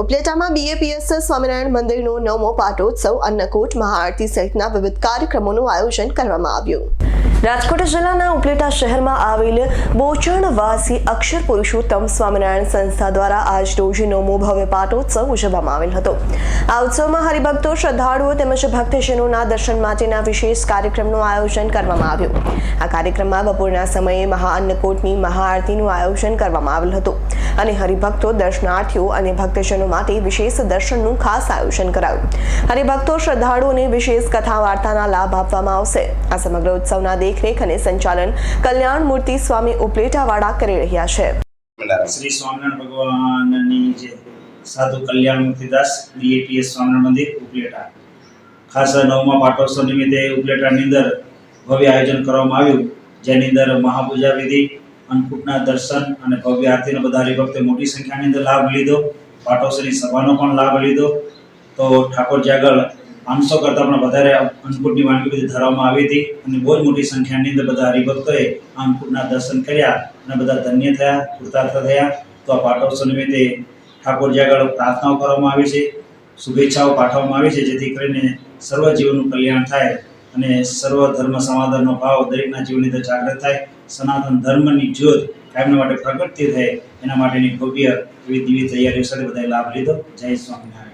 ઉપલેટામાં BAPS Swaminarayan મંદિરનો નવમો પાટોત્સવ અન્નકૂટ મહાઆરતી સહિતના વિવિધ કાર્યક્રમોનું આયોજન કરવામાં આવ્યું. રાજકોટ જિલ્લાના ઉપલેટા શહેરમાં આવેલ બોચણવાસી અક્ષર પુરુષોત્તમ સ્વામિનારાયણ સંસ્થા દ્વારા આજ રોજ નવમો ભવ્ય પાટોત્સવ ઉજવવામાં આવેલ હતો. આ ઉત્સવમાં હરિભક્તો, શ્રદ્ધાળુઓ તેમજ ભક્તજનોના દર્શન માટેના વિશેષ કાર્યક્રમનું આયોજન કરવામાં આવ્યું. આ કાર્યક્રમમાં બપોરના સમયે મહાઅન્નકૂટની મહાઆરતીનું આયોજન કરવામાં આવેલ હતું અને હરિભક્તો, દર્શનાર્થીઓ અને ભક્તજનો માટે વિશેષ દર્શનનું ખાસ આયોજન કરાયું. હરિભક્તો, શ્રદ્ધાળુઓને વિશેષ કથા વાર્તાના લાભ આપવામાં આવશે. આ સમગ્ર ઉત્સવના દેખરેખ અને સંચાલન કલ્યાણ મૂર્તિ સ્વામી ઉપલેટાવાડા કરી રહ્યા છે. શ્રી સ્વામિનારાયણ ભગવાનની જે સાધુ કલ્યાણ મૂર્તિદાસ ડીએપીએસ સ્વામિનારાયણ મંદિર, ઉપલેટા. ખાસ નવમા પાટોત્સવ નિમિત્તે ઉપલેટાની અંદર ભવ્ય આયોજન કરવામાં આવ્યું, જેની અંદર મહાપૂજા વિધિ, અન્નકૂટના દર્શન અને ભવ્ય આરતીનો બધા હરિભક્તે મોટી સંખ્યાની અંદર લાભ લીધો. પાટોત્સવની સભાનો પણ લાભ લીધો. તો ઠાકોરજી આગળ પાંચસો કરતાં પણ વધારે અન્નકૂટની વાનગી બધી ધરવામાં આવી હતી અને બહુ જ મોટી સંખ્યાની અંદર બધા હરિભક્તોએ અન્નકૂટના દર્શન કર્યા અને બધા ધન્ય થયા, કૃતાર્થ થયા. તો આ પાટોત્સવ નિમિત્તે ઠાકોરજી આગળ પ્રાર્થનાઓ કરવામાં આવી છે, શુભેચ્છાઓ પાઠવવામાં આવી છે, જેથી કરીને સર્વ જીવનનું કલ્યાણ થાય અને સર્વ ધર્મ સમાધાનનો ભાવ દરેકના જીવનની અંદર જાગૃત થાય. સનાતન ધર્મની જ્યોત કાયમના માટે પ્રગટતી થાય એના માટેની ભવ્ય એવી દિવ્ય તૈયારીઓ સાથે બધાએ લાભ લીધો. જય સ્વામિનારાયણ.